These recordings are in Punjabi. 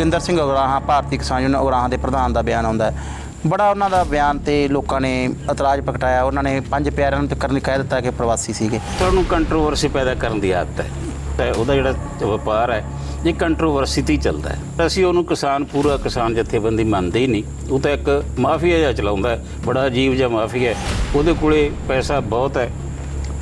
ਜੋਗਿੰਦਰ ਸਿੰਘ ਉਗਰਾਹਾਂ, ਭਾਰਤੀ ਕਿਸਾਨ ਯੂਨੀਅਨ ਉਗਰਾਹਾਂ ਦੇ ਪ੍ਰਧਾਨ ਦਾ ਬਿਆਨ ਆਉਂਦਾ ਹੈ। ਬੜਾ ਉਹਨਾਂ ਦਾ ਬਿਆਨ ਤੇ ਲੋਕਾਂ ਨੇ ਇਤਰਾਜ਼ ਪ੍ਰਗਟਾਇਆ। ਉਹਨਾਂ ਨੇ ਪੰਜ ਪਿਆਰਿਆਂ ਨੂੰ ਤੱਕਰ ਨਹੀਂ ਕਹਿ ਦਿੱਤਾ ਕਿ ਪ੍ਰਵਾਸੀ ਸੀਗੇ। ਤੁਹਾਨੂੰ ਕੰਟਰੋਵਰਸੀ ਪੈਦਾ ਕਰਨ ਦੀ ਆਦਤ ਹੈ। ਤੇ ਉਹਦਾ ਜਿਹੜਾ ਵਪਾਰ ਹੈ, ਇਹ ਕੰਟਰੋਵਰਸੀ ਤੇ ਹੀ ਚੱਲਦਾ ਹੈ। ਅਸੀਂ ਉਹਨੂੰ ਕਿਸਾਨ, ਪੂਰਾ ਕਿਸਾਨ ਜਥੇਬੰਦੀ ਮੰਨਦੇ ਹੀ ਨਹੀਂ। ਉਹ ਤਾਂ ਇੱਕ ਮਾਫੀਆ ਜਿਹਾ ਚਲਾਉਂਦਾ ਬੜਾ ਅਜੀਬ ਜਿਹਾ ਮਾਫੀਆ ਹੈ। ਉਹਦੇ ਕੋਲੇ ਪੈਸਾ ਬਹੁਤ ਹੈ।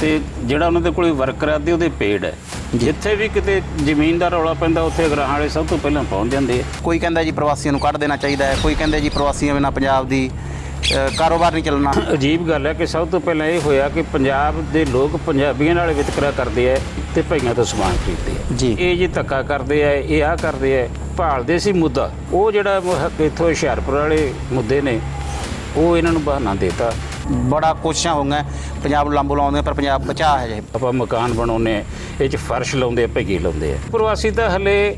ਤੇ ਜਿਹੜਾ ਉਹਨਾਂ ਦੇ ਕੋਲੇ ਵਰਕਰ ਆਦੇ ਉਹਦੇ ਪੇਡ ਹੈ ਜਿੱਥੇ ਵੀ ਕਿਤੇ ਜ਼ਮੀਨ ਦਾ ਰੌਲਾ ਪੈਂਦਾ ਉੱਥੇ ਅਗਰਾਹਾਂ ਵਾਲੇ ਸਭ ਤੋਂ ਪਹਿਲਾਂ ਪਹੁੰਚ ਜਾਂਦੇ ਆ। ਕੋਈ ਕਹਿੰਦਾ ਜੀ ਪ੍ਰਵਾਸੀਆਂ ਨੂੰ ਕੱਢ ਦੇਣਾ ਚਾਹੀਦਾ ਹੈ ਕੋਈ ਕਹਿੰਦਾ ਜੀ ਪ੍ਰਵਾਸੀਆਂ ਬਿਨਾਂ ਪੰਜਾਬ ਦੀ ਕਾਰੋਬਾਰ ਨਹੀਂ ਚੱਲਣਾ। ਅਜੀਬ ਗੱਲ ਹੈ ਕਿ ਸਭ ਤੋਂ ਪਹਿਲਾਂ ਇਹ ਹੋਇਆ ਕਿ ਪੰਜਾਬ ਦੇ ਲੋਕ ਪੰਜਾਬੀਆਂ ਨਾਲ ਵਿਤਕਰਾ ਕਰਦੇ ਆ ਤੇ ਭਈਆਂ ਤੋਂ ਸਮਾਨ ਖਰੀਦਦੇ ਆ। ਜੀ। ਇਹ ਜੇ ਧੱਕਾ ਕਰਦੇ ਆ ਇਹ ਆ ਕਰਦੇ ਆ ਭਾਲਦੇ ਸੀ ਮੁੱਦਾ। ਉਹ ਜਿਹੜਾ ਇੱਥੋਂ ਹੁਸ਼ਿਆਰਪੁਰ ਵਾਲੇ ਮੁੱਦੇ ਨੇ ਉਹ ਇਹਨਾਂ ਨੂੰ ਬਹਾਨਾ ਦੇਤਾ। ਬੜਾ ਕੋਸ਼ਿਸ਼ਾਂ ਹੋਈਆਂ ਪੰਜਾਬ ਨੂੰ ਲਾਂਬੂ ਲਾਉਂਦੇ ਪਰ ਪੰਜਾਬ ਬਚਾ ਹੈ ਜੇ। ਆਪਾਂ ਮਕਾਨ ਬਣਾਉਨੇ ਇਹ ਚ ਫਰਸ਼ ਲਾਉਂਦੇ ਆ ਭਈਏ ਲਾਉਂਦੇ ਆ। ਪ੍ਰਵਾਸੀ ਤਾਂ ਹਲੇ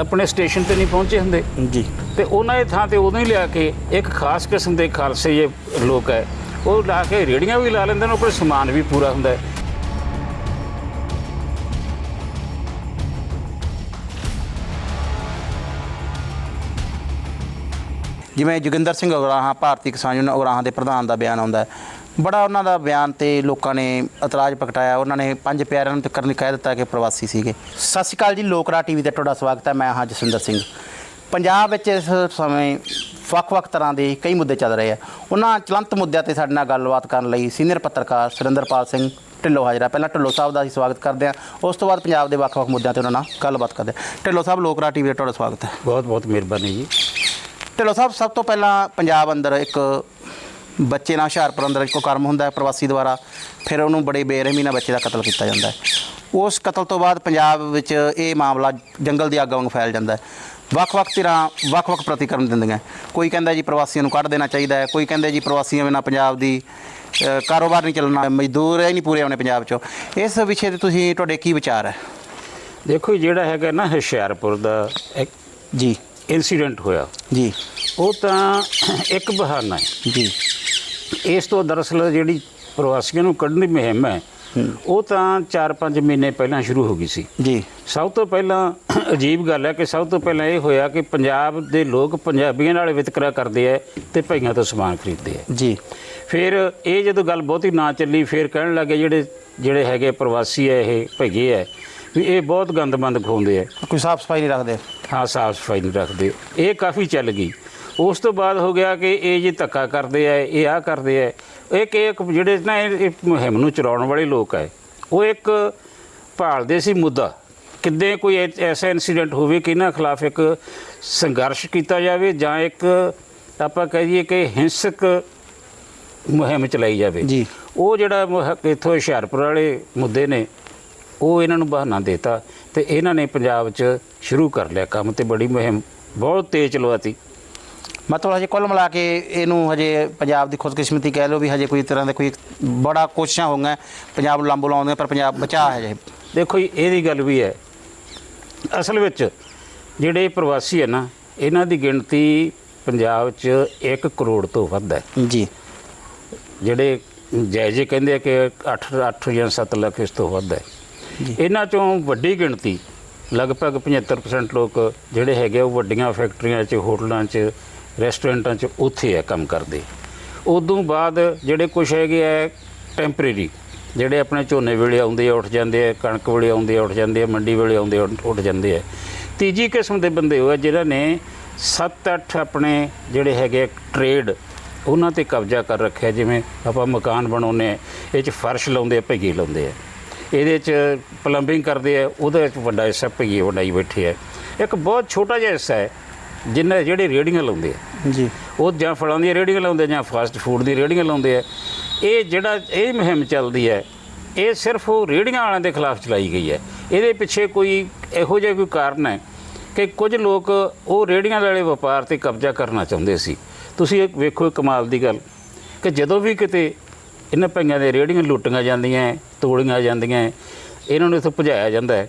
ਆਪਣੇ ਸਟੇਸ਼ਨ ਤੇ ਨਹੀਂ ਪਹੁੰਚੇ ਹੁੰਦੇ। ਜੀ। ਤੇ ਉਹਨਾਂ ਦੀ ਥਾਂ ਤੇ ਉਦੋਂ ਹੀ ਲਿਆ ਕੇ ਇੱਕ ਖਾਸ ਕਿਸਮ ਦੇ ਖਾਲਸੇ ਜੇ ਲੋਕ ਹੈ ਉਹ ਲਾ ਕੇ ਰੇੜੀਆਂ ਵੀ ਲਾ ਲੈਂਦੇ ਨੇ ਉੱਪਰ ਸਮਾਨ ਵੀ ਪੂਰਾ ਹੁੰਦਾ ਹੈ। ਜਿਵੇਂ ਜੋਗਿੰਦਰ ਸਿੰਘ ਉਗਰਾਹਾਂ, ਭਾਰਤੀ ਕਿਸਾਨ ਯੂਨੀਅਨ ਉਗਰਾਹਾਂ ਦੇ ਪ੍ਰਧਾਨ ਦਾ ਬਿਆਨ ਆਉਂਦਾ ਬੜਾ ਉਹਨਾਂ ਦਾ ਬਿਆਨ ਤੇ ਲੋਕਾਂ ਨੇ ਇਤਰਾਜ਼ ਪ੍ਰਗਟਾਇਆ। ਉਹਨਾਂ ਨੇ ਪੰਜ ਪਿਆਰਿਆਂ ਨੂੰ ਤੱਕਰ ਨਹੀਂ ਕਹਿ ਦਿੱਤਾ ਕਿ ਪ੍ਰਵਾਸੀ ਸੀਗੇ। ਸਤਿ ਸ਼੍ਰੀ ਅਕਾਲ ਜੀ, ਲੋਕਰਾ ਟੀਵੀ ਤੇ ਤੁਹਾਡਾ ਸਵਾਗਤ ਹੈ। ਮੈਂ ਹਾਂ ਜਸਵਿੰਦਰ ਸਿੰਘ। ਪੰਜਾਬ ਵਿੱਚ ਇਸ ਸਮੇਂ ਵੱਖ-ਵੱਖ ਤਰ੍ਹਾਂ ਦੇ ਕਈ ਮੁੱਦੇ ਚੱਲ ਰਹੇ ਆ। ਉਹਨਾਂ ਚਲੰਤ ਮੁੱਦਿਆਂ ਤੇ ਸਾਡੇ ਨਾਲ ਗੱਲਬਾਤ ਕਰਨ ਲਈ ਸੀਨੀਅਰ ਪੱਤਰਕਾਰ ਸੁਰਿੰਦਰਪਾਲ ਸਿੰਘ ਢਿੱਲੋਂ ਹਾਜ਼ਰ ਹੈ ਪਹਿਲਾਂ ਢਿੱਲੋਂ ਸਾਹਿਬ ਦਾ ਅਸੀਂ ਸਵਾਗਤ ਕਰਦੇ ਹਾਂ। ਉਸ ਤੋਂ ਬਾਅਦ ਪੰਜਾਬ ਦੇ ਵੱਖ-ਵੱਖ ਮੁੱਦਿਆਂ ਤੇ ਉਹਨਾਂ ਨਾਲ ਗੱਲਬਾਤ ਕਰਦੇ ਹਾਂ। ਢਿੱਲੋਂ ਸਾਹਿਬ, ਲੋਕਰਾ ਟੀਵੀ ਤੇ ਤੁਹਾਡਾ ਸਵਾਗਤ ਹੈ। ਬਹੁਤ ਬਹੁਤ ਮਿਹਰਬਾਨੀ ਜੀ। ਢਿੱਲੋਂ ਸਾਹਿਬ ਸਭ ਤੋਂ ਪਹਿਲਾਂ ਪੰਜਾਬ ਅੰਦਰ ਇੱਕ ਬੱਚੇ ਨਾਲ ਹੁਸ਼ਿਆਰਪੁਰ ਅੰਦਰ ਇੱਕੋ ਕਰਮ ਹੁੰਦਾ ਹੈ ਪ੍ਰਵਾਸੀ ਦੁਆਰਾ ਫਿਰ ਉਹਨੂੰ ਬੜੇ ਬੇਰਹਿਮੀ ਨਾਲ ਬੱਚੇ ਦਾ ਕਤਲ ਕੀਤਾ ਜਾਂਦਾ ਹੈ। ਉਸ ਕਤਲ ਤੋਂ ਬਾਅਦ ਪੰਜਾਬ ਵਿੱਚ ਇਹ ਮਾਮਲਾ ਜੰਗਲ ਦੀ ਅੱਗ ਵਾਂਗ ਫੈਲ ਜਾਂਦਾ ਹੈ। ਵੱਖ-ਵੱਖ ਧਿਰਾਂ ਵੱਖ-ਵੱਖ ਪ੍ਰਤੀਕਰਮ ਦਿੰਦੀਆਂ ਕੋਈ ਕਹਿੰਦਾ ਜੀ ਪ੍ਰਵਾਸੀਆਂ ਨੂੰ ਕੱਢ ਦੇਣਾ ਚਾਹੀਦਾ ਹੈ ਕੋਈ ਕਹਿੰਦਾ ਜੀ ਪ੍ਰਵਾਸੀਆਂ ਬਿਨਾਂ ਪੰਜਾਬ ਦੀ ਕਾਰੋਬਾਰ ਨਹੀਂ ਚੱਲਣਾ ਮਜ਼ਦੂਰ ਹੀ ਨਹੀਂ ਪੂਰੇ ਆਉਣੇ ਪੰਜਾਬ 'ਚੋਂ। ਇਸ ਵਿਸ਼ੇ ਤੇ ਤੁਸੀਂ ਤੁਹਾਡੇ ਕੀ ਵਿਚਾਰ ਹੈ? ਦੇਖੋ ਜਿਹੜਾ ਹੈਗਾ ਨਾ ਹੁਸ਼ਿਆਰਪੁਰ ਦਾ ਜੀ। ਇਨਸੀਡੈਂਟ ਹੋਇਆ। ਜੀ। ਉਹ ਤਾਂ ਇੱਕ ਬਹਾਨਾ ਹੈ। ਜੀ। ਇਸ ਤੋਂ ਦਰਅਸਲ ਜਿਹੜੀ ਪ੍ਰਵਾਸੀਆਂ ਨੂੰ ਕੱਢਣ ਦੀ ਮੁਹਿੰਮ ਹੈ ਉਹ ਤਾਂ 4-5 ਮਹੀਨੇ ਪਹਿਲਾਂ ਸ਼ੁਰੂ ਹੋ ਗਈ ਸੀ। ਜੀ। ਸਭ ਤੋਂ ਪਹਿਲਾਂ ਅਜੀਬ ਗੱਲ ਹੈ ਕਿ ਸਭ ਤੋਂ ਪਹਿਲਾਂ ਇਹ ਹੋਇਆ ਕਿ ਪੰਜਾਬ ਦੇ ਲੋਕ ਪੰਜਾਬੀਆਂ ਨਾਲ ਵਿਤਕਰਾ ਕਰਦੇ ਆ ਤੇ ਭਈਆਂ ਤੋਂ ਸਮਾਨ ਖਰੀਦਦੇ ਆ। ਜੀ। ਫਿਰ ਇਹ ਜਦੋਂ ਗੱਲ ਬਹੁਤੀ ਨਾ ਚੱਲੀ ਫਿਰ ਕਹਿਣ ਲੱਗੇ ਜਿਹੜੇ ਜਿਹੜੇ ਹੈਗੇ ਪ੍ਰਵਾਸੀ ਹੈ ਇਹ ਭਈਏ ਹੈ ਵੀ ਇਹ ਬਹੁਤ ਗੰਦਮੰਦ ਖਵਾਉਂਦੇ ਆ। ਕੋਈ ਸਾਫ਼ ਸਫ਼ਾਈ ਨਹੀਂ ਰੱਖਦੇ। ਹਾਂ ਸਾਫ਼ ਸਫ਼ਾਈ ਨਹੀਂ ਰੱਖਦੇ। ਇਹ ਕਾਫੀ ਚੱਲ ਗਈ। ਉਸ ਤੋਂ ਬਾਅਦ ਹੋ ਗਿਆ ਕਿ ਇਹ ਜੇ ਧੱਕਾ ਕਰਦੇ ਆ ਇਹ ਆ ਕਰਦੇ ਆ। ਇੱਕ ਇੱਕ ਜਿਹੜੇ ਨਾ ਇਹ ਇਹ ਮੁਹਿੰਮ ਨੂੰ ਚਲਾਉਣ ਵਾਲੇ ਲੋਕ ਹੈ ਉਹ ਇੱਕ ਭਾਲਦੇ ਸੀ ਮੁੱਦਾ। ਕਿੱਦੇ ਕੋਈ ਐਸਾ ਇਨਸੀਡੈਂਟ ਹੋਵੇ ਕਿ ਇਹਨਾਂ ਖਿਲਾਫ ਇੱਕ ਸੰਘਰਸ਼ ਕੀਤਾ ਜਾਵੇ ਜਾਂ ਇੱਕ ਆਪਾਂ ਕਹੀਏ ਕਿ ਹਿੰਸਕ ਮੁਹਿੰਮ ਚਲਾਈ ਜਾਵੇ। ਜੀ। ਉਹ ਜਿਹੜਾ ਇੱਥੋਂ ਹੁਸ਼ਿਆਰਪੁਰ ਵਾਲੇ ਮੁੱਦੇ ਨੇ ਉਹ ਇਹਨਾਂ ਨੂੰ ਬਹਾਨਾ ਦੇਤਾ ਤੇ ਇਹਨਾਂ ਨੇ ਪੰਜਾਬ 'ਚ ਸ਼ੁਰੂ ਕਰ ਲਿਆ ਕੰਮ ਤੇ ਬੜੀ ਮੁਹਿੰਮ ਬਹੁਤ ਤੇਜ਼ ਚਲਵਾਤੀ। ਮਤਲਬ ਹਜੇ ਕੁੱਲ ਮਿਲਾ ਕੇ ਇਹਨੂੰ ਹਜੇ ਪੰਜਾਬ ਦੀ ਖੁਦਕਿਸਮਤੀ ਕਹਿ ਲਓ ਵੀ ਹਜੇ ਕੋਈ ਤਰ੍ਹਾਂ ਦੇ ਕੋਈ ਬੜਾ ਕੋਸ਼ਿਸ਼ਾਂ ਹੋਈਆਂ ਪੰਜਾਬ ਨੂੰ ਲਾਂਬੂ ਲਾਉਂਦੇ ਪਰ ਪੰਜਾਬ ਬਚਾ ਹੈ ਹਜੇ। ਦੇਖੋ ਜੀ ਇਹਦੀ ਗੱਲ ਵੀ ਹੈ ਅਸਲ ਵਿੱਚ ਜਿਹੜੇ ਪ੍ਰਵਾਸੀ ਹੈ ਨਾ ਇਹਨਾਂ ਦੀ ਗਿਣਤੀ ਪੰਜਾਬ 'ਚ 1 ਕਰੋੜ ਤੋਂ ਵੱਧ ਹੈ। ਜੀ। ਜਿਹੜੇ ਜਾਇਜ਼ੇ ਕਹਿੰਦੇ ਆ ਕਿ 8 8 ਜਾਂ 7 ਲੱਖ ਇਸ ਤੋਂ ਵੱਧ ਹੈ। ਇਹਨਾਂ ਚੋਂ ਵੱਡੀ ਗਿਣਤੀ ਲਗਭਗ 75% ਲੋਕ ਜਿਹੜੇ ਹੈਗੇ ਆ, ਉਹ ਵੱਡੀਆਂ ਫੈਕਟਰੀਆਂ 'ਚ ਹੋਟਲਾਂ 'ਚ ਰੈਸਟੋਰੈਂਟਾਂ 'ਚ ਉੱਥੇ ਆ ਕੰਮ ਕਰਦੇ। ਉਦੋਂ ਬਾਅਦ ਜਿਹੜੇ ਕੁਝ ਹੈਗੇ ਆ ਟੈਂਪਰੇਰੀ ਜਿਹੜੇ ਆਪਣੇ ਝੋਨੇ ਵੇਲੇ ਆਉਂਦੇ ਆ ਉੱਠ ਜਾਂਦੇ ਆ ਕਣਕ ਵੇਲੇ ਆਉਂਦੇ ਆ ਉੱਠ ਜਾਂਦੇ ਆ ਮੰਡੀ ਵੇਲੇ ਆਉਂਦੇ ਆ ਉੱਠ ਜਾਂਦੇ ਆ। ਤੀਜੀ ਕਿਸਮ ਦੇ ਬੰਦੇ ਹੋਏ ਜਿਨ੍ਹਾਂ ਨੇ 7-8 ਆਪਣੇ ਜਿਹੜੇ ਹੈਗੇ ਟ੍ਰੇਡ ਉਹਨਾਂ ਤੇ ਕਬਜ਼ਾ ਕਰ ਰੱਖਿਆ। ਜਿਵੇਂ ਆਪਾਂ ਮਕਾਨ ਬਣਾਉਂਦੇ ਆ ਇਹ 'ਚ ਫਰਸ਼ ਲਾਉਂਦੇ ਆ ਭਈਏ ਲਾਉਂਦੇ ਆ। ਇਹਦੇ 'ਚ ਪਲੰਬਿੰਗ ਕਰਦੇ ਆ ਉਹਦੇ ਵਿੱਚ ਵੱਡਾ ਹਿੱਸਾ ਭਈਏ ਵਡਾਈ ਬੈਠੇ ਆ। ਇੱਕ ਬਹੁਤ ਛੋਟਾ ਜਿਹਾ ਹਿੱਸਾ ਹੈ ਜਿਨ੍ਹਾਂ ਜਿਹੜੇ ਰੇੜੀਆਂ ਲਾਉਂਦੇ ਆ। ਜੀ। ਉਹ ਜਾਂ ਫਲਾਂ ਦੀਆਂ ਰੇੜੀਆਂ ਲਾਉਂਦੇ ਜਾਂ ਫਾਸਟ ਫੂਡ ਦੀ ਰੇੜੀਆਂ ਲਾਉਂਦੇ ਆ। ਇਹ ਜਿਹੜਾ ਇਹ ਮੁਹਿੰਮ ਚੱਲਦੀ ਹੈ ਇਹ ਸਿਰਫ ਉਹ ਰੇੜੀਆਂ ਵਾਲਿਆਂ ਦੇ ਖਿਲਾਫ ਚਲਾਈ ਗਈ ਹੈ। ਇਹਦੇ ਪਿੱਛੇ ਕੋਈ ਇਹੋ ਜਿਹਾ ਕੋਈ ਕਾਰਨ ਹੈ ਕਿ ਕੁਝ ਲੋਕ ਉਹ ਰੇੜੀਆਂ ਵਾਲੇ ਵਪਾਰ ਤੇ ਕਬਜ਼ਾ ਕਰਨਾ ਚਾਹੁੰਦੇ ਸੀ। ਤੁਸੀਂ ਇਹ ਵੇਖੋ ਕਮਾਲ ਦੀ ਗੱਲ ਕਿ ਜਦੋਂ ਵੀ ਕਿਤੇ ਇਹਨਾਂ ਪਈਆਂ ਦੇ ਰੇੜੀਆਂ ਲੁੱਟੀਆਂ ਜਾਂਦੀਆਂ ਤੋੜੀਆਂ ਜਾਂਦੀਆਂ ਇਹਨਾਂ ਨੂੰ ਇੱਥੋਂ ਭਜਾਇਆ ਜਾਂਦਾ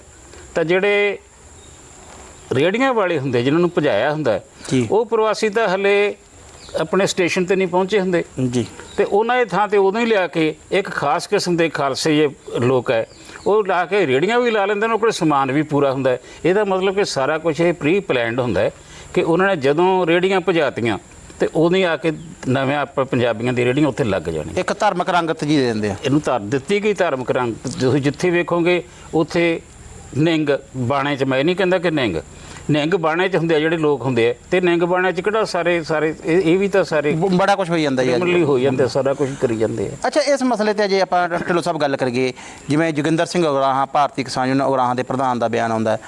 ਤਾਂ ਜਿਹੜੇ ਰੇੜੀਆਂ ਵਾਲੇ ਹੁੰਦੇ ਜਿਨ੍ਹਾਂ ਨੂੰ ਭਜਾਇਆ ਹੁੰਦਾ। ਉਹ ਪ੍ਰਵਾਸੀ ਤਾਂ ਹਲੇ ਆਪਣੇ ਸਟੇਸ਼ਨ ਤੇ ਨਹੀਂ ਪਹੁੰਚੇ ਹੁੰਦੇ। ਜੀ। ਤੇ ਉਹਨਾਂ ਦੀ ਥਾਂ ਤੇ ਉਦੋਂ ਹੀ ਲਿਆ ਕੇ ਇੱਕ ਖਾਸ ਕਿਸਮ ਦੇ ਖਾਲਸੇ ਜੇ ਲੋਕ ਹੈ ਉਹ ਲਾ ਕੇ ਰੇੜੀਆਂ ਵੀ ਲਾ ਲੈਂਦੇ ਨੇ ਉਹ ਕੋਲ ਸਮਾਨ ਵੀ ਪੂਰਾ ਹੁੰਦਾ ਇਹਦਾ ਮਤਲਬ ਕਿ ਸਾਰਾ ਕੁਝ ਇਹ ਪ੍ਰੀ ਪਲਾਨਡ ਹੁੰਦਾ ਕਿ ਉਹਨਾਂ ਨੇ ਜਦੋਂ ਰੇੜੀਆਂ ਭਜਾਤੀਆਂ ਤੇ ਉਹਨੇ ਆ ਕੇ ਨਵੇਂ ਆਪਾਂ ਪੰਜਾਬੀਆਂ ਦੀ ਰੇੜੀਆਂ ਉੱਥੇ ਲੱਗ ਜਾਣੀਆਂ। ਇੱਕ ਧਾਰਮਿਕ ਰੰਗਤ ਜੀ ਦੇ ਦਿੰਦੇ ਆ। ਇਹਨੂੰ ਧਰ ਦਿੱਤੀ ਗਈ ਧਾਰਮਿਕ ਰੰਗ। ਤੁਸੀਂ ਜਿੱਥੇ ਵੇਖੋਗੇ ਉੱਥੇ ਨਿੰਗ ਬਾਣੇ 'ਚ ਮੈਂ ਨਹੀਂ ਕਹਿੰਦਾ ਕਿ ਨਿੰਗ। ਨਿੰਗ ਬਾਣੇ 'ਚ ਹੁੰਦੇ ਆ ਜਿਹੜੇ ਲੋਕ ਹੁੰਦੇ ਆ। ਤੇ ਨਿੰਗ ਬਾਣੇ 'ਚ ਕਿਹੜਾ ਸਾਰੇ ਸਾਰੇ ਇਹ ਇਹ ਵੀ ਤਾਂ ਸਾਰੇ ਬੜਾ ਕੁਝ ਹੋਈ ਜਾਂਦਾ ਅੱਜ। ਕ੍ਰਿਮੀਨਲੀ ਹੋ ਜਾਂਦੇ ਸਾਰਾ ਕੁਝ ਕਰੀ ਜਾਂਦੇ ਆ। ਅੱਛਾ ਇਸ ਮਸਲੇ ਤੇ ਜੇ ਆਪਾਂ ਢਿੱਲੋਂ ਸਾਹਿਬ ਗੱਲ ਕਰੀਏ ਜਿਵੇਂ ਜੋਗਿੰਦਰ ਸਿੰਘ ਉਗਰਾਹਾਂ ਭਾਰਤੀ ਕਿਸਾਨ ਯੂਨੀਅਨ ਉਗਰਾਹਾਂ ਦੇ ਪ੍ਰਧਾਨ ਦਾ ਬਿਆਨ ਆਉਂਦਾ ਹੈ।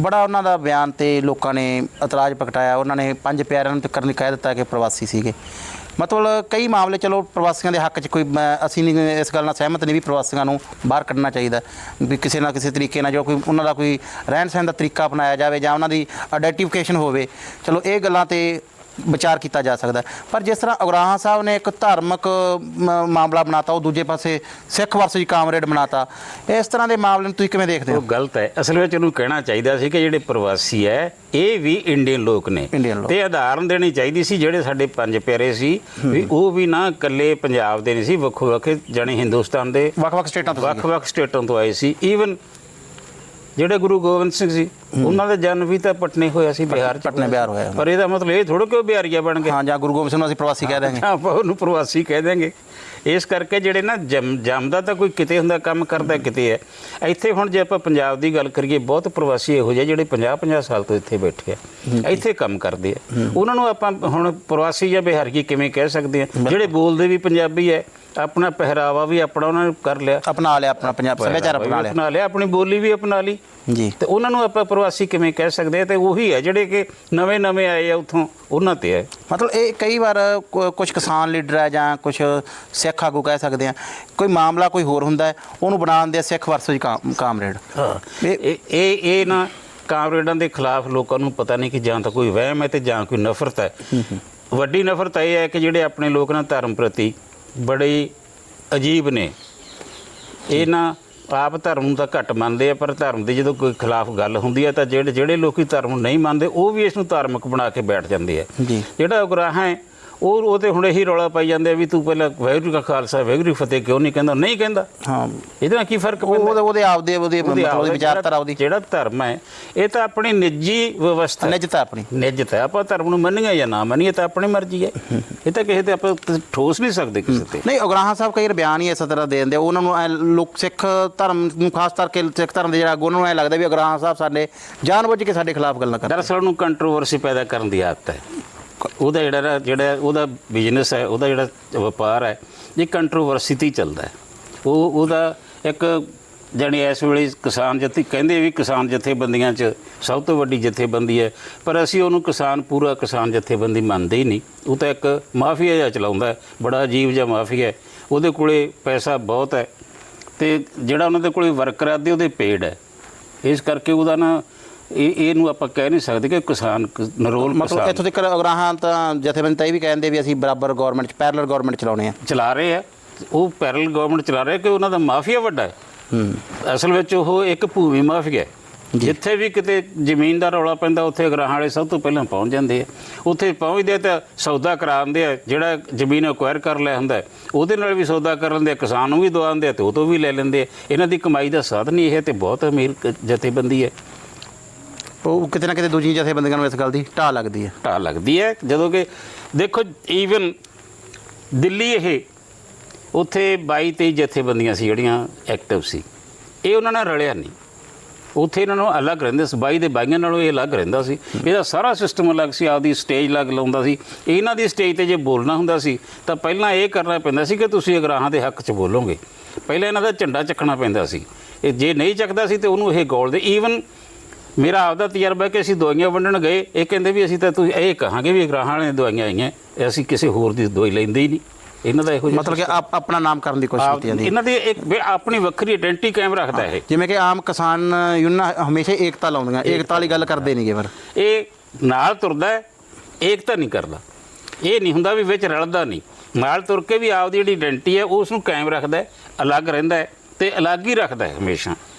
ਬੜਾ ਉਹਨਾਂ ਦਾ ਬਿਆਨ ਤੇ ਲੋਕਾਂ ਨੇ ਇਤਰਾਜ਼ ਪ੍ਰਗਟਾਇਆ। ਉਹਨਾਂ ਨੇ ਪੰਜ ਪਿਆਰਿਆਂ ਨੂੰ ਤੱਕ ਨਹੀਂ ਕਹਿ ਦਿੱਤਾ ਕਿ ਪ੍ਰਵਾਸੀ ਸੀਗੇ। ਮਤਲਬ ਕਈ ਮਾਮਲੇ, ਚਲੋ, ਪ੍ਰਵਾਸੀਆਂ ਦੇ ਹੱਕ 'ਚ ਕੋਈ, ਮੈਂ- ਅਸੀਂ ਨਹੀਂ, ਇਸ ਗੱਲ ਨਾਲ ਸਹਿਮਤ ਨਹੀਂ ਵੀ ਪ੍ਰਵਾਸੀਆਂ ਨੂੰ ਬਾਹਰ ਕੱਢਣਾ ਚਾਹੀਦਾ। ਵੀ ਕਿਸੇ ਨਾ ਕਿਸੇ ਤਰੀਕੇ ਨਾਲ ਜੋ ਕੋਈ, ਉਹਨਾਂ ਦਾ ਕੋਈ ਰਹਿਣ ਸਹਿਣ ਦਾ ਤਰੀਕਾ ਅਪਣਾਇਆ ਜਾਵੇ ਜਾਂ ਉਹਨਾਂ ਦੀ ਆਈਡੈਂਟੀਫਿਕੇਸ਼ਨ ਹੋਵੇ। ਚਲੋ, ਇਹ ਗੱਲਾਂ ਤੇ ਵਿਚਾਰ ਕੀਤਾ ਜਾ ਸਕਦਾ। ਪਰ ਜਿਸ ਤਰ੍ਹਾਂ ਉਗਰਾਹਾਂ ਸਾਹਿਬ ਨੇ ਇੱਕ ਧਾਰਮਿਕ ਮ- ਮਾਮਲਾ ਬਣਾਤਾ ਉਹ ਦੂਜੇ ਪਾਸੇ ਸਿੱਖ ਵਰਸਜ ਕਾਮਰੇਡ ਬਣਾਤਾ ਇਸ ਤਰ੍ਹਾਂ ਦੇ ਮਾਮਲੇ ਨੂੰ ਤੁਸੀਂ ਕਿਵੇਂ ਦੇਖਦੇ ਉਹ ਹੋ ਗਲਤ ਹੈ ਅਸਲ ਵਿੱਚ ਉਹਨੂੰ ਕਹਿਣਾ ਚਾਹੀਦਾ ਸੀ ਕਿ ਜਿਹੜੇ ਪ੍ਰਵਾਸੀ ਹੈ ਇਹ ਵੀ ਇੰਡੀਅਨ ਲੋਕ ਨੇ ਇੰਡੀਅਨ ਲੋਕ। ਤੇ ਉਦਾਹਰਨ ਦੇਣੀ ਚਾਹੀਦੀ ਸੀ ਜਿਹੜੇ ਸਾਡੇ ਪੰਜ ਪਿਆਰੇ ਸੀ ਵੀ ਉਹ ਵੀ ਨਾ ਇਕੱਲੇ ਪੰਜਾਬ ਦੇ ਨਹੀਂ ਸੀ ਵੱਖੋ ਵੱਖਰੇ ਜਾਣੀ ਹਿੰਦੁਸਤਾਨ ਦੇ ਵੱਖ-ਵੱਖ ਸਟੇਟਾਂ ਤੋਂ। ਵੱਖ-ਵੱਖ ਸਟੇਟਾਂ ਤੋਂ ਆਏ ਸੀ ਈਵਨ ਜਿਹੜੇ ਗੁਰੂ ਗੋਬਿੰਦ ਸਿੰਘ ਸੀ ਉਹਨਾਂ ਦਾ ਜਨਮ ਵੀ ਤਾਂ ਪਟਨੇ ਹੋਇਆ ਸੀ ਬਿਹਾਰ ਚ ਪਟਨੇ ਬਿਹਾਰ ਹੋਇਆ। ਪਰ ਇਹਦਾ ਮਤਲਬ ਇਹ ਥੋੜਾ ਕਿ ਉਹ ਬਿਹਾਰੀਆ ਬਣ ਗਏ। ਹਾਂ ਜਾਂ ਗੁਰੂ ਗੋਬਿੰਦ ਸਿੰਘ ਨੂੰ ਅਸੀਂ ਪ੍ਰਵਾਸੀ ਕਹਿ ਦਾਂਗੇ ਆਪਾਂ ਉਹਨੂੰ ਪ੍ਰਵਾਸੀ ਕਹਿ ਦਾਂਗੇ ਇਸ ਕਰਕੇ ਜਿਹੜੇ ਨਾ ਜੰਮ ਜੰਮਦਾ ਤਾਂ ਕੋਈ ਕਿਤੇ ਹੁੰਦਾ ਕੰਮ ਕਰਦਾ ਕਿਤੇ ਹੈ। ਇੱਥੇ ਹੁਣ ਜੇ ਆਪਾਂ ਪੰਜਾਬ ਦੀ ਗੱਲ ਕਰੀਏ ਬਹੁਤ ਪ੍ਰਵਾਸੀ ਇਹੋ ਜਿਹੇ ਜਿਹੜੇ 50 50 ਸਾਲ ਤੋਂ ਇੱਥੇ ਬੈਠੇ ਆ। ਇੱਥੇ ਕੰਮ ਕਰਦੇ ਆ। ਉਹਨਾਂ ਨੂੰ ਆਪਾਂ ਹੁਣ ਪ੍ਰਵਾਸੀ ਜਾਂ ਬਿਹਾਰੀ ਕਿਵੇਂ ਕਹਿ ਸਕਦੇ ਆ? ਜਿਹੜੇ ਬੋਲਦੇ ਵੀ ਪੰਜਾਬੀ ਹੈ ਆਪਣਾ ਪਹਿਰਾਵਾ ਵੀ ਆਪਣਾ ਉਹਨਾਂ ਨੇ ਕਰ ਲਿਆ। ਅਪਣਾ ਲਿਆ ਆਪਣਾ ਪੰਜਾਬ ਸੱਭਿਆਚਾਰ ਅਪਣਾ ਲਿਆ ਆਪਣੀ ਬੋਲੀ ਵੀ ਅਪਣਾ ਲਈ। ਜੀ। ਤੇ ਉਹਨਾਂ ਨੂੰ ਆਪਾਂ ਪ੍ਰਵਾਸੀ ਕਿਵੇਂ ਕਹਿ ਸਕਦੇ ਆ ਤੇ ਉਹੀ ਹੈ ਜਿਹੜੇ ਕਿ ਨਵੇਂ ਨਵੇਂ ਆਏ ਆ ਉੱਥੋਂ ਉਹਨਾਂ ਤੇ ਹੈ ਮਤਲਬ ਇਹ ਕਈ ਵਾਰ ਕੁਝ ਕਿਸਾਨ ਲੀਡਰ ਹੈ ਜਾਂ ਕੁਝ ਸਿੱਖ ਆਗੂ ਕਹਿ ਸਕਦੇ ਆ ਕੋਈ ਮਾਮਲਾ ਕੋਈ ਹੋਰ ਹੁੰਦਾ ਹੈ ਉਹਨੂੰ ਬਣਾਉਣ ਦੇ ਸਿੱਖ ਵਰਸਜ ਕਾਮਰੇਡ। ਇਹ ਇਹ ਇਹ ਨਾ ਕਾਮਰੇਡਾਂ ਦੇ ਖਿਲਾਫ ਲੋਕਾਂ ਨੂੰ ਪਤਾ ਨਹੀਂ ਕਿ ਜਾਂ ਤਾਂ ਕੋਈ ਵਹਿਮ ਹੈ ਤੇ ਜਾਂ ਕੋਈ ਨਫ਼ਰਤ ਹੈ। ਵੱਡੀ ਨਫ਼ਰਤ ਇਹ ਹੈ ਕਿ ਜਿਹੜੇ ਆਪਣੇ ਲੋਕ ਨਾ ਧਰਮ ਪ੍ਰਤੀ ਬੜੇ ਹੀ ਅਜੀਬ ਨੇ। ਇਹ ਨਾ ਆਪ ਧਰਮ ਨੂੰ ਤਾਂ ਘੱਟ ਮੰਨਦੇ ਆ ਪਰ ਧਰਮ ਦੀ ਜਦੋਂ ਕੋਈ ਖਿਲਾਫ ਗੱਲ ਹੁੰਦੀ ਹੈ ਤਾਂ ਜਿਹੜੇ ਜਿਹੜੇ ਲੋਕੀ ਧਰਮ ਨੂੰ ਨਹੀਂ ਮੰਨਦੇ ਉਹ ਵੀ ਇਸ ਨੂੰ ਧਾਰਮਿਕ ਬਣਾ ਕੇ ਬੈਠ ਜਾਂਦੇ ਆ। ਜੀ। ਜਿਹੜਾ ਉਗਰਾਹਾਂ ਹੈ ਉਹ ਉਹ ਤੇ ਹੁਣ ਇਹੀ ਰੌਲਾ ਪਾਈ ਜਾਂਦੇ ਆ ਵੀ ਤੂੰ ਪਹਿਲਾਂ ਵਾਹਿਗੁਰੂ ਕਾ ਖਾਲਸਾ ਵਾਹਿਗੁਰੂ ਫਤਿਹ ਕਿਉਂ ਨਹੀਂ ਕਹਿੰਦਾ? ਨਹੀਂ ਕਹਿੰਦਾ। ਹਾਂ। ਇਹਦੇ ਨਾਲ ਕੀ ਫ਼ਰਕ ਪੈਂਦਾ? ਉਹਦੇ ਉਹਦੇ ਆਪਦੇ ਉਹਦੇ ਉਹਦੀ ਮਤਲਬ ਵਿਚਾਰਧਾਰਾ ਉਹਦੀ। ਜਿਹੜਾ ਧਰਮ ਹੈ ਇਹ ਤਾਂ ਆਪਣੀ ਨਿੱਜੀ ਵਿਵਸਥਾ। ਨਿਜਤਾ ਆਪਣੀ। ਨਿੱਜਤ ਹੈ। ਆਪਾਂ ਧਰਮ ਨੂੰ ਮੰਨੀਏ ਜਾਂ ਨਾ ਮੰਨੀਏ ਤਾਂ ਆਪਣੀ ਮਰਜ਼ੀ ਹੈ। ਇਹ ਤਾਂ ਕਿਸੇ ਤੇ ਆਪਾਂ ਠੋਸ ਨਹੀਂ ਸਕਦੇ ਕਿਸੇ ਤੇ। ਨਹੀਂ ਉਗਰਾਹਾਂ ਸਾਹਿਬ ਕਈ ਬਿਆਨ ਹੀ ਇਸ ਤਰ੍ਹਾਂ ਦੇ ਦਿੰਦੇ ਉਹਨਾਂ ਨੂੰ ਲੋਕ ਸਿੱਖ ਧਰਮ ਨੂੰ ਖਾਸ ਕਰਕੇ ਸਿੱਖ ਧਰਮ ਦੇ ਜਿਹੜਾ ਉਹਨਾਂ ਨੂੰ ਐ ਲੱਗਦਾ ਵੀ ਉਗਰਾਹਾਂ ਸਾਹਿਬ ਸਾਡੇ ਜਾਣਬੁੱਝ ਕੇ ਸਾਡੇ ਖਿਲਾਫ ਗੱਲਾਂ ਕਰਦੇ। ਦਰਅਸਲ ਉਹਨੂੰ ਕੰਟਰੋਵਰਸੀ ਪੈਦਾ ਕਰਨ ਦੀ ਆਦਤ ਹੈ। ਉਹਦਾ ਜਿਹੜਾ ਨਾ- ਜਿਹੜਾ ਉਹਦਾ ਬਿਜ਼ਨਸ ਹੈ, ਉਹਦਾ ਜਿਹੜਾ ਵਪਾਰ ਹੈ, ਇਹ ਕੰਟਰੋਵਰਸੀ ਤੇ ਚੱਲਦਾ ਹੈ। ਉਹ, ਉਹਦਾ ਇੱਕ ਜਾਣੀ ਇਸ ਵੇਲੇ ਕਿਸਾਨ ਜਥੇ, ਕਹਿੰਦੇ ਵੀ ਕਿਸਾਨ ਜਥੇਬੰਦੀਆਂ 'ਚ ਸਭ ਤੋਂ ਵੱਡੀ ਜਥੇਬੰਦੀ ਹੈ, ਪਰ ਅਸੀਂ ਉਹਨੂੰ ਕਿਸਾਨ, ਪੂਰਾ ਕਿਸਾਨ ਜਥੇਬੰਦੀ ਮੰਨਦੇ ਹੀ ਨਹੀਂ। ਉਹ ਤਾਂ ਇੱਕ ਮਾਫੀਆ ਜਿਹਾ ਚਲਾਉਂਦਾ ਹੈ, ਬੜਾ ਅਜੀਬ ਜਿਹਾ ਮਾਫੀਆ ਹੈ। ਉਹਦੇ ਕੋਲੇ ਪੈਸਾ ਬਹੁਤ ਹੈ ਤੇ ਜਿਹੜਾ ਉਹਨਾਂ ਦੇ ਕੋਲੇ ਵਰਕਰ ਆਦੇ ਉਹਦੇ ਪੇਡ ਹੈ। ਇਸ ਕਰਕੇ ਉਹਦਾ ਨਾ ਇਹ ਇਹਨੂੰ ਆਪਾਂ ਕਹਿ ਨਹੀਂ ਸਕਦੇ ਕਿ ਕਿਸਾਨ ਕ- ਨਰੋਲ ਮਤਲਬ ਕਿਸਾਨ। ਇੱਥੋਂ ਤੱਕ ਉਗਰਾਹਾਂ ਤਾਂ ਜਥੇਬੰਦੀ ਤਾਂ ਇਹ ਵੀ ਕਹਿੰਦੇ ਵੀ ਅਸੀਂ ਬਰਾਬਰ ਗਵਰਨਮੈਂਟ ਚ ਪੈਰਲਲ ਗਵਰਨਮੈਂਟ ਚਲਾਉਣੇ ਆ। ਚਲਾ ਰਹੇ ਆ। ਉਹ ਪੈਰਲ ਗਵਰਨਮੈਂਟ ਚਲਾ ਰਹੇ ਕਿ ਉਹਨਾਂ ਦਾ ਮਾਫੀਆ ਵੱਡਾ ਹੈ। ਹੂੰ। ਅਸਲ ਵਿੱਚ ਉਹ ਇੱਕ ਭੂਮੀ ਮਾਫੀਆ ਹੈ। ਜਿੱਥੇ ਵੀ ਕਿਤੇ ਜ਼ਮੀਨ ਦਾ ਰੌਲਾ ਪੈਂਦਾ ਉੱਥੇ ਗ੍ਰਾਹਾਂ ਵਾਲੇ ਸਭ ਤੋਂ ਪਹਿਲਾਂ ਪਹੁੰਚ ਜਾਂਦੇ ਆ। ਉੱਥੇ ਪਹੁੰਚਦੇ ਤਾਂ ਸੌਦਾ ਕਰਾਉਂਦੇ ਆ ਜਿਹੜਾ ਜ਼ਮੀਨ ਅਕਵਾਇਰ ਕਰ ਲਿਆ ਹੁੰਦਾ ਹੈ, ਉਹਦੇ ਨਾਲ ਵੀ ਸੌਦਾ ਕਰ ਲੈਂਦੇ ਆ ਕਿਸਾਨ ਨੂੰ ਵੀ ਦਵਾਉਂਦੇ ਆ ਤੇ ਉਹ ਤੋਂ ਵੀ ਲੈ ਲੈਂਦੇ ਆ। ਇਹਨਾਂ ਦੀ ਕਮਾਈ ਦਾ ਸਾਧਨ ਹੀ ਇਹ ਤੇ ਬਹੁਤ ਅਮੀਰ ਕ- ਜਥੇਬੰਦੀ ਹੈ। ਉਹ ਕਿਤੇ ਨਾ ਕਿਤੇ ਦੂਜੀਆਂ ਜਥੇਬੰਦੀਆਂ ਨੂੰ ਇਸ ਗੱਲ ਦੀ ਢਾਹ ਲੱਗਦੀ ਹੈ। ਢਾਹ ਲੱਗਦੀ ਹੈ। ਜਦੋਂ ਕਿ ਦੇਖੋ ਈਵਨ ਦਿੱਲੀ ਇਹ, ਉੱਥੇ 22 23 ਜਥੇਬੰਦੀਆਂ ਸੀ ਜਿਹੜੀਆਂ ਐਕਟਿਵ ਸੀ। ਇਹ ਉਹਨਾਂ ਨਾਲ ਰਲਿਆ ਨਹੀਂ। ਉੱਥੇ ਇਹਨਾਂ ਨੂੰ ਅਲੱਗ ਰਹਿੰਦੇ ਸੀ। 22 ਦੇ ਬਾਈਆਂ ਨਾਲੋਂ ਇਹ ਅਲੱਗ ਰਹਿੰਦਾ ਸੀ। ਇਹਦਾ ਸਾਰਾ ਸਿਸਟਮ ਅਲੱਗ ਸੀ। ਆਪਦੀ ਸਟੇਜ ਅਲੱਗ ਲਾਉਂਦਾ ਸੀ। ਇਹਨਾਂ ਦੀ ਸਟੇਜ ਤੇ ਜੇ ਬੋਲਣਾ ਹੁੰਦਾ ਸੀ, ਤਾਂ ਪਹਿਲਾਂ ਇਹ ਕਰਨਾ ਪੈਂਦਾ ਸੀ ਕਿ ਤੁਸੀਂ ਅਗਰਾਹਾਂ ਦੇ ਹੱਕ 'ਚ ਬੋਲੋਗੇ। ਪਹਿਲਾਂ ਇਹਨਾਂ ਦਾ ਝੰਡਾ ਚੱਕਣਾ ਪੈਂਦਾ ਸੀ। ਇਹ ਜੇ ਨਹੀਂ ਚੱਕਦਾ ਸੀ ਤੇ ਉਹਨੂੰ ਇਹ ਗੋਲਦੇ ਈਵਨ ਮੇਰਾ ਆਪਦਾ ਤਜਰਬਾ ਕਿ ਅਸੀਂ ਦਵਾਈਆਂ ਵੰਡਣ ਗਏ। ਇਹ ਕਹਿੰਦੇ ਵੀ ਅਸੀਂ ਤਾਂ ਤੁਸੀਂ ਇਹ ਕਹਾਂਗੇ ਵੀ ਗ੍ਰਾਹਾਂ ਦੀਆਂ ਦਵਾਈਆਂ ਆਈਆਂ। ਇਹ ਅਸੀਂ ਕਿਸੇ ਹੋਰ ਦੀ ਦਵਾਈ ਲੈਂਦੇ ਹੀ ਨਹੀਂ। ਇਹਨਾਂ ਦਾ ਇਹੋ ਜਿਹਾ ਮਤਲਬ ਕਿ ਆਪ- ਆਪਣਾ ਨਾਮ ਕਰਨ ਦੀ ਕੋਸ਼ਿਸ਼ ਕੀਤੀ ਜਾਂਦੀ ਇਹਨਾਂ ਦੀ ਇੱਕ ਆਪਣੀ ਵੱਖਰੀ ਆਇਡੈਂਟੀ ਕਾਇਮ ਰੱਖਦਾ ਇਹ। ਜਿਵੇਂ ਕਿ ਆਮ ਕਿਸਾਨ ਯੂਨੀਅਨਾਂ ਹਮੇਸ਼ਾ ਏਕਤਾ ਲਾਉਂਦੀਆਂ। ਏਕਤਾ ਵਾਲੀ ਗੱਲ ਕਰਦੇ ਨਹੀਂਗੇ ਪਰ ਇਹ ਨਾਲ ਤੁਰਦਾ ਹੈ ਏਕਤਾ ਨਹੀਂ ਕਰਦਾ। ਇਹ ਨਹੀਂ ਹੁੰਦਾ ਵੀ ਵਿੱਚ ਰਲਦਾ ਨਹੀਂ। ਨਾਲ ਤੁਰ ਕੇ ਵੀ ਆਪਦੀ ਜਿਹੜੀ ਆਇਡੈਂਟੀ ਹੈ ਉਸ ਨੂੰ ਕਾਇਮ ਰੱਖਦਾ ਹੈ ਅਲੱਗ ਰਹਿੰਦਾ ਹੈ ਤੇ ਅਲੱਗ ਹੀ ਰੱਖਦਾ ਹੈ ਹਮੇਸ਼ਾ।